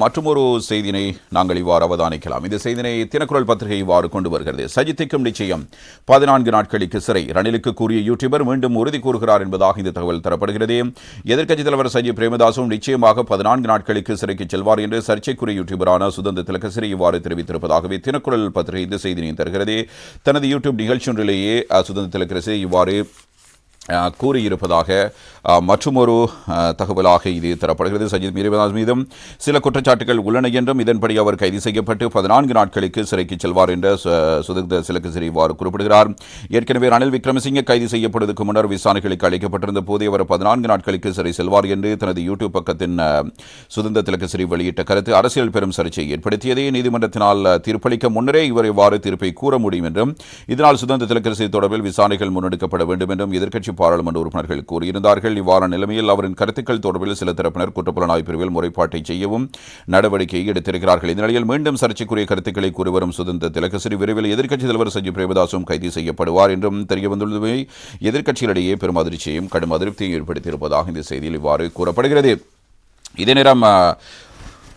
மற்றும் ஒரு செய்தினை நாங்கள் இவ்வாறு அவதானிக்கலாம். இந்த செய்தினை தினக்குரல் பத்திரிகை இவ்வாறு கொண்டு வருகிறது. சஜித்திக்கும் நிச்சயம் பதினான்கு நாட்களுக்கு சிறை. ரணிலுக்கு கூறிய யூடியூபர் மீண்டும் உறுதி கூறுகிறார் என்பதாக இந்த தகவல் தரப்படுகிறது. எதிர்க்கட்சித் தலைவர் சஜித் பிரேமதாசும் நிச்சயமாக பதினான்கு நாட்களுக்கு சிறைக்கு செல்வார் என்று சர்ச்சைக்குரிய யூடியூபரான சுதந்திர திலகசிரி இவ்வாறு தெரிவித்திருப்பதாகவே தினக்குரல் பத்திரிகை இந்த செய்தினை தருகிறது. தனது யூடியூப் நிகழ்ச்சி ஒன்றிலேயே சுதந்திர திலகரசி இவ்வாறு கூறியிருப்பதாக மற்றுமொரு தகவலாக இது தரப்படுகிறது. சஜித் மீரவதாஸ் மீதும் சில குற்றச்சாட்டுகள் உள்ளன என்றும் இதன்படி அவர் கைது செய்யப்பட்டு பதினான்கு நாட்களுக்கு சிறைக்கு செல்வார் என்ற சுதந்திர சிலக்கு இவ்வாறு குறிப்பிடுகிறார். ஏற்கனவே ரணில் விக்ரமசிங்கே கைது செய்யப்படுவதற்கு முன்னர் விசாரணைகளுக்கு அளிக்கப்பட்டிருந்த போதே அவர் பதினான்கு நாட்களுக்கு சிறை செல்வார் என்று தனது யூடியூப் பக்கத்தின் சுதந்திர சுதந்திர திலகசிரி வெளியிட்ட கருத்து அரசியல் பெரும் சர்ச்சையை ஏற்படுத்தியதே நீதிமன்றத்தினால் தீர்ப்பளிக்க முன்னரே இவர் இவ்வாறு தீர்ப்பை கூற முடியும் என்றும் இதனால் சுதந்திர திலக்கரசி தொடர்பில் விசாரணைகள் முன்னெடுக்கப்பட வேண்டும் என்றும் எதிர்க்கட்சி பாராளுமன்ற உறுப்பினர்கள் கூறியிருந்தார்கள். இவ்வாறான நிலைமையில் அவரின் கருத்துக்கள் தொடர்பில் சில தரப்பினர் குற்றப்புலனாய்வு பிரிவில் முறைப்பாட்டை செய்யவும் நடவடிக்கையை எடுத்திருக்கிறார்கள். இந்த நிலையில் மீண்டும் சர்ச்சைக்குரிய கருத்துக்களை கூறிவரும் சுதந்திர திலகசிறி விரைவில் எதிர்க்கட்சித் தலைவர் சஜி பிரேமதாசும் கைது செய்யப்படுவார் என்றும் தெரியவந்துள்ளதுமே. எதிர்க்கட்சிகளிடையே பெரும் அதிர்ச்சியையும் கடும் அதிருப்தியும் ஏற்படுத்தியிருப்பதாக இந்த செய்தியில் இவ்வாறு கூறப்படுகிறது. இதே நேரம்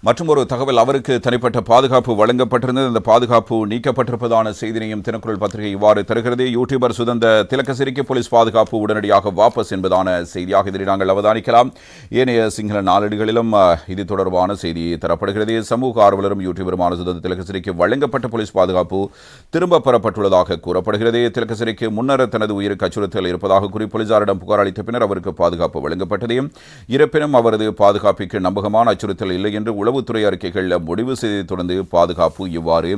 மற்றும் ஒரு தகவல் அவருக்கு தனிப்பட்ட பாதுகாப்பு வழங்கப்பட்டிருந்தது. அந்த பாதுகாப்பு நீக்கப்பட்டிருப்பதான செய்தினையும் தினக்குரல் பத்திரிகை இவ்வாறு தருகிறது. யூடியூபர் சுதந்த திலக்கசிரிக்கு போலீஸ் பாதுகாப்பு உடனடியாக வாபஸ் என்பதான செய்தியாக இதனை நாங்கள் அவதானிக்கலாம். ஏனைய சிங்கள நாளேடுகளிலும் இது தொடர்பான செய்தி தரப்படுகிறது. சமூக ஆர்வலரும் யூடியூபருமான சுதந்த திலக்கசிரிக்கு வழங்கப்பட்ட போலீஸ் பாதுகாப்பு திரும்ப பெறப்பட்டுள்ளதாக கூறப்படுகிறது. திலக்கசிரிக்கு முன்னர் தனது உயிருக்கு அச்சுறுத்தல் இருப்பதாக கூறி போலீசாரிடம் புகார் அளித்த பின்னர் அவருக்கு பாதுகாப்பு வழங்கப்பட்டது இருப்பினும் அவரது பாதுகாப்பிற்கு நம்பகமான அச்சுறுத்தல் இல்லை என்று உளவுத்துறை அறிக்கைகள் முடிவு செய்ததைத் தொடர்ந்து பாதுகாப்பு இவ்வாறு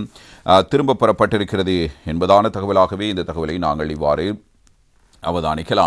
திரும்ப பெறப்பட்டிருக்கிறது என்பதான தகவலாகவே இந்த தகவலை நாங்கள் இவ்வாறு அவதானிக்கலாம்.